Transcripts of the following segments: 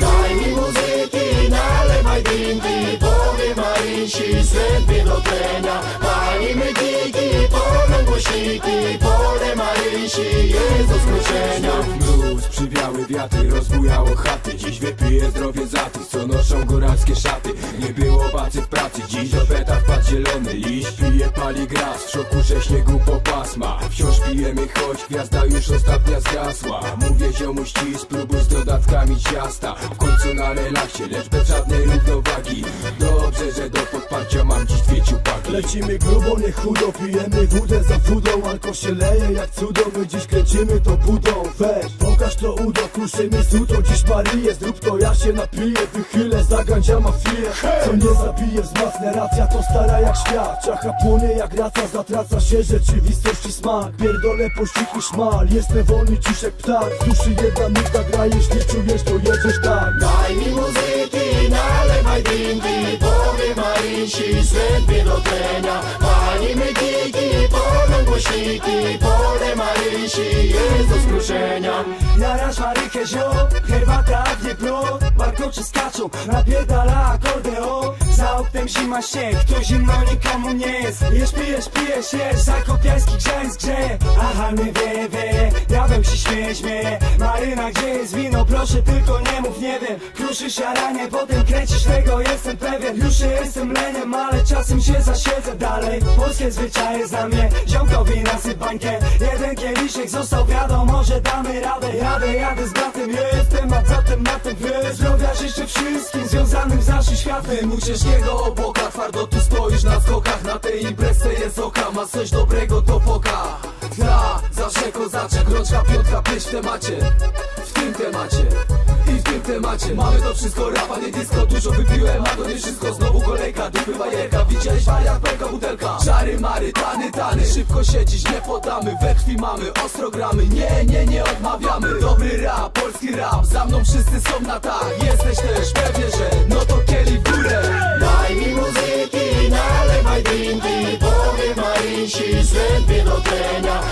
Daj mi muzyki, nalewaj drinki Powie Marysi, sępie do tlenia Palimy gigi, polą głośniki Pole Marysi, jest do Mróz, przywiały wiatry, rozbujało chaty. Dziś wypiję zdrowie za tych, co noszą góralskie szaty. Nie było bacy w pracy, dziś beta wpadł zielony. Liść Pije, pali gras, w szoku, że śniegu po plasma Wciąż pijemy, choć gwiazda już ostatnia zgasła. Mówię ziomu ścisz, spróbuj z dodatkami ciasta. W końcu na relaksie, lecz bez żadnej równowagi. Dobrze, że do podparcia mam dziś dwie ciupaki. Lecimy grubo, nie chudo, pijemy wódę za wódą Alko się leje jak cudo, my dziś kręcimy to budą Weź, pokaż to udo, kruszymy sudo Dziś Marię, zrób to, ja się napiję. Wychylę, zagandzia mafię. Co nie zabije, wzmacnia. Racja To stara jak świat, czacha płonie jak raca Zatraca się rzeczywistości smak Pierdolę i szmal, jestem wolny dziś jak ptak W duszy jedna nuta gra, jeśli czujesz to jedziesz tak. Daj mi muzyki, nalewaj drinki Powie Marysi, sępie do tlenia Palimy gigi, polą głośniki. Pole Marysi, jest do skruszenia Jarasz marykę ziom, herbata w plot Warkocze skaczą, napierdala akordeon. Za oknem zima śnieg, to zimno nikomu nie jest. Jesz, pijesz, pijesz, jesz, zakopiański grzeń grzeje. Aha, nie wie, wie, diabeł się śmieje, Maryna, gdzie jest wino, proszę tylko nie mów, nie wiem. Kruszysz jaranie, potem kręcisz tego, jestem pewien. Już jestem leniem, ale czasem się zasiedzę. Dalej Polskie zwyczaje za mnie, ziomkowi nasyp Jeden kieliszek został, wiadomo, że damy radę. Jadę, jadę z bratem, jestem, a zatem na tym wy Zdrowia życzę wszystkim związanym z naszym światem. U ciężkiego obłoka twardo tu stoisz na skokach. Na tej imprezie jest oka, ma coś dobrego to poka. Tra, zawsze kozaczek, rączka, piątka, pieśń w temacie W tym temacie temacie. Mamy to wszystko, rapa, nie disco Dużo wypiłem, a to nie wszystko. Znowu kolejka, dupy bajerka. Widziałeś wariat, pęka butelka. Czary, mary, tany, tany. Szybko siedzisz, nie podamy. We krwi mamy, ostro gramy. Nie, nie, nie odmawiamy. Dobry rap, polski rap. Za mną wszyscy są na tak. Jesteś też pewnie, że No to kieli w górę. Daj mi muzyki, nalewaj drinki Powie Marysi, do tlenia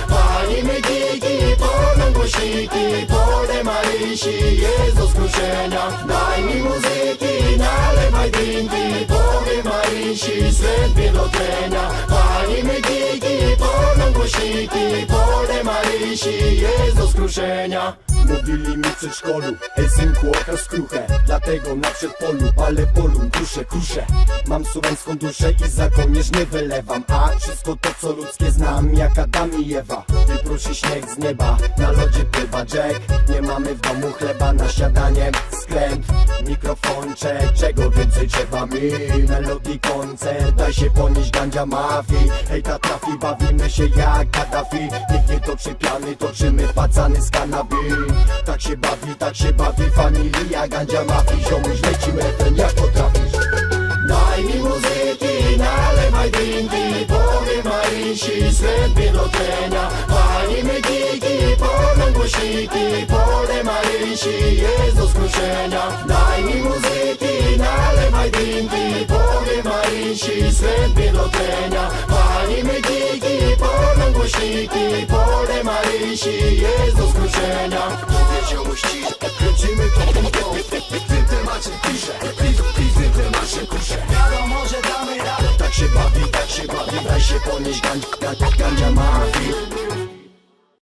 Palimy gigi, polą głośniki Pole Marysi, jest do skruszenia Daj mi muzyki, nalewaj drinki Powie Marysi, sępie do tlenia Palimy gigi, polą głośniki Pole Marysi, jest skruszenia Mówili mi w przedszkolu, ej synku okaż skruchę Dlatego na przedpolu palę polu, duszę, kuszę Mam słowiańską duszę i za kołnierz nie wylewam A wszystko to co ludzkie znam jak Adam i Ewa. I prosi śnieg z nieba, na lodzie pływa Jack. Nie mamy w domu chleba na śniadanie Skręt, mikrofon, Czego więcej trzeba? Mi? Melodii, koncert. Daj się ponieść gandzia mafii Hej ta trafi, bawimy się jak Gaddafi. Nikt nie toczy piany, toczymy pacany z kanabi Tak się bawi, tak się bawi familia Gandzia mafii, ziomuś lecimy ten jak potrafisz. Daj mi muzyki, nalewaj drinki Powie Marysi, sępie do tlenia Palimy gigi, polą głośniki Pole Marysi, jest do skruszenia. Daj mi muzyki, nalewaj drinki Powie Marysi, sępie do tlenia Palimy polą głośniki Pole Marysi, jest do skruszenia Mówię ziomuś cisz, kręcimy to budą W tym temacie piszę w tym temacie kuszę Wiadomo, że damy radę Tak się bawi, tak się bawi, daj się ponieść gan, gan, gandzia mafii